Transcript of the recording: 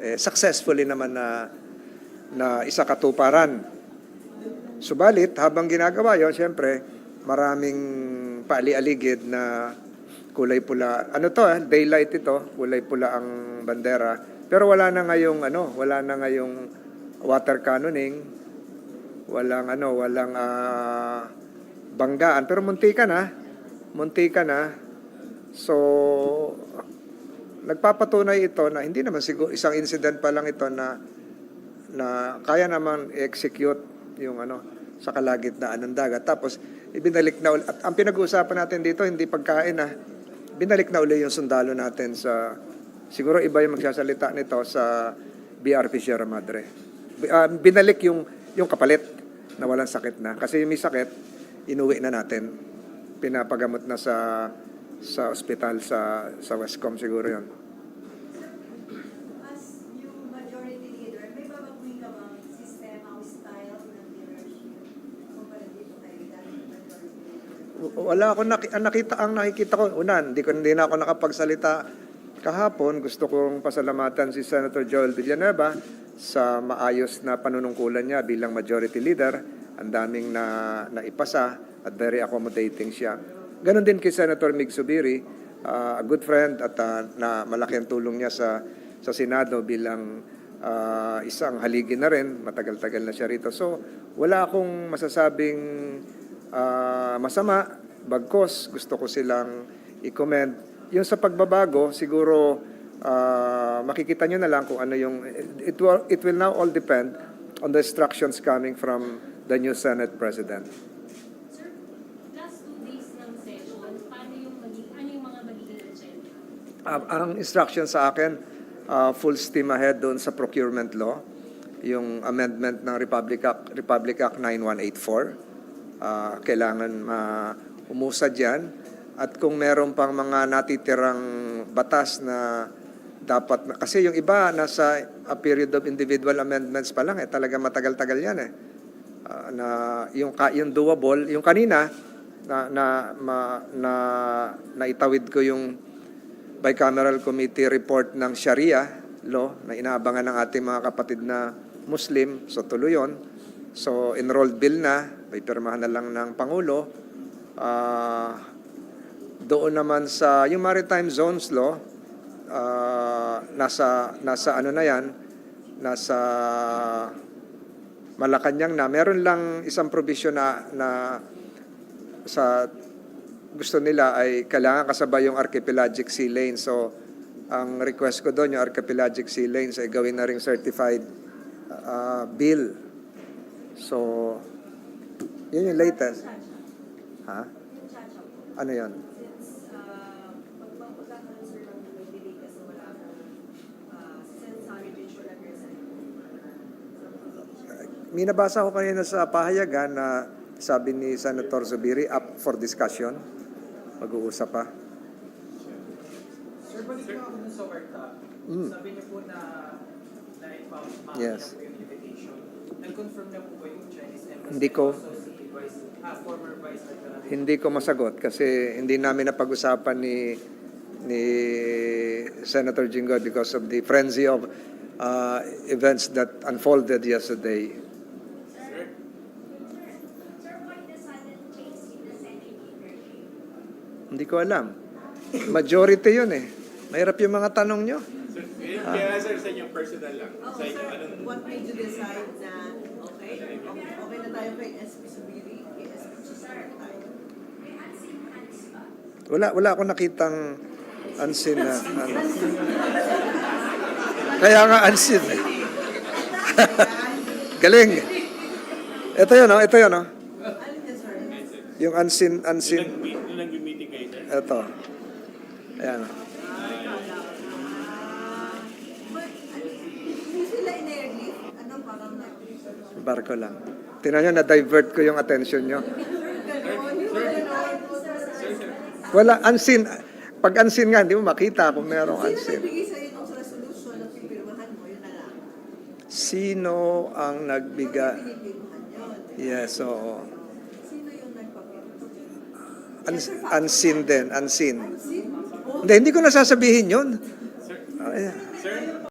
eh, successfully naman na, na isa katuparan. Subalit, habang ginagawa yon siyempre, maraming paali-aligid na kulay pula. Ano to, eh, daylight ito, kulay pula ang bandera. Pero wala na ngayong ano, wala na ngayong water cannoning, walang ano, walang ah, banggaan. Pero munti ka na, munti ka na. So, nagpapatunay ito na hindi naman siguro isang incident pa lang ito na na kaya naman i-execute yung ano sa kalagitnaan ng dagat. Tapos ibinalik na uli- at ang pinag-uusapan natin dito hindi pagkain na binalik na uli yung sundalo natin sa siguro iba yung magsasalita nito sa BRP Sierra Madre. Ah, binalik yung yung kapalit na walang sakit na kasi yung may sakit inuwi na natin. Pinapagamot na sa sa ospital sa sa Westcom siguro yon. As majority leader, may babaguhin ka bang sistema o style ng leadership comparative kay dating majority leader? Wala ako naki- ang nakita ang nakikita ko una hindi ko hindi na ako nakapagsalita kahapon gusto kong pasalamatan si Senator Joel Villanueva sa maayos na panunungkulan niya bilang majority leader ang daming na naipasa at very accommodating siya ganon din kay Senator Mig Subiri ah, a good friend at ah, na malaki ang tulong niya sa sa Senado bilang ah, isang haligi na rin matagal-tagal na siya rito so wala akong masasabing ah, masama, bagkos, gusto ko silang i-comment. Yung sa pagbabago, siguro ah, makikita nyo na lang kung ano yung, it will, it will now all depend on the instructions coming from the new Senate President. Sir, last two days ng session, paano yung magiging, ano yung mga magiging agenda? Ah, ang instruction sa akin, ah, full steam ahead doon sa procurement law, yung amendment ng Republic Act, Republic Act 9184. Ah, kailangan ma umusad yan. At kung meron pang mga natitirang batas na dapat, na, kasi yung iba nasa a period of individual amendments pa lang, eh, talaga matagal-tagal yan eh. Ah, na yung yung doable, yung kanina na na ma, na naitawid ko yung bicameral committee report ng Sharia law na inaabangan ng ating mga kapatid na Muslim. So tuloy yun. So enrolled bill na, may pirmahan na lang ng Pangulo. Ah, doon naman sa yung maritime zones law, ah, nasa nasa ano na yan, nasa Malacanang na. Meron lang isang provision na, na sa gusto nila ay kailangan kasabay yung archipelagic sea lane. So, ang request ko doon, yung archipelagic sea lanes ay gawin na ring certified uh, bill. So, yun yung latest. Ha? Ano yun? since uh, pagpapula ka ng sir ng may delay kasi wala kang uh, sensory visual representation. May nabasa ko kanina sa pahayagan na sabi ni Senator Zubiri up for discussion. Mag-uusap pa. Sir, balik lang ako sa workshop. Mm. Sabi niyo po na na-inform Yes. na po yung invitation. Nag-confirm na po ba yung Chinese Embassy? Hindi ko. Vice, ah, former Vice Admiral. Hindi ko masagot kasi hindi namin napag-usapan ni ni Senator Jinggoy because of the frenzy of uh, events that unfolded yesterday. Sir, why the sudden change in the Senate leadership? Hindi ko alam. Majority yun eh. Mahirap yung mga tanong nyo. Sir, kaya sir, sa inyo personal lang. Oo, Sa inyo, sir, anong... what made you decide na, okay, okay, okay na tayo kay SP Subiri, kay SP Subiri tayo? May unseen hands ba? Wala, wala akong nakitang unseen na ano. Kaya nga unseen eh. Galing. Ito yun, oh. Ito yun, oh. Sir? Yung unseen, unseen. Ito. Ayan. Barko lang. Tingnan nyo, na-divert ko yung attention nyo. Wala, unseen. Pag unseen nga, hindi mo makita kung merong unseen. nagbigay. Sino ang nagbiga? Pinipirmahan yun. Yes, oo. Nagpapirmahan? Uns- unseen din, unseen. Hindi, hindi ko nasasabihin yun. Sir, Ayan. sir,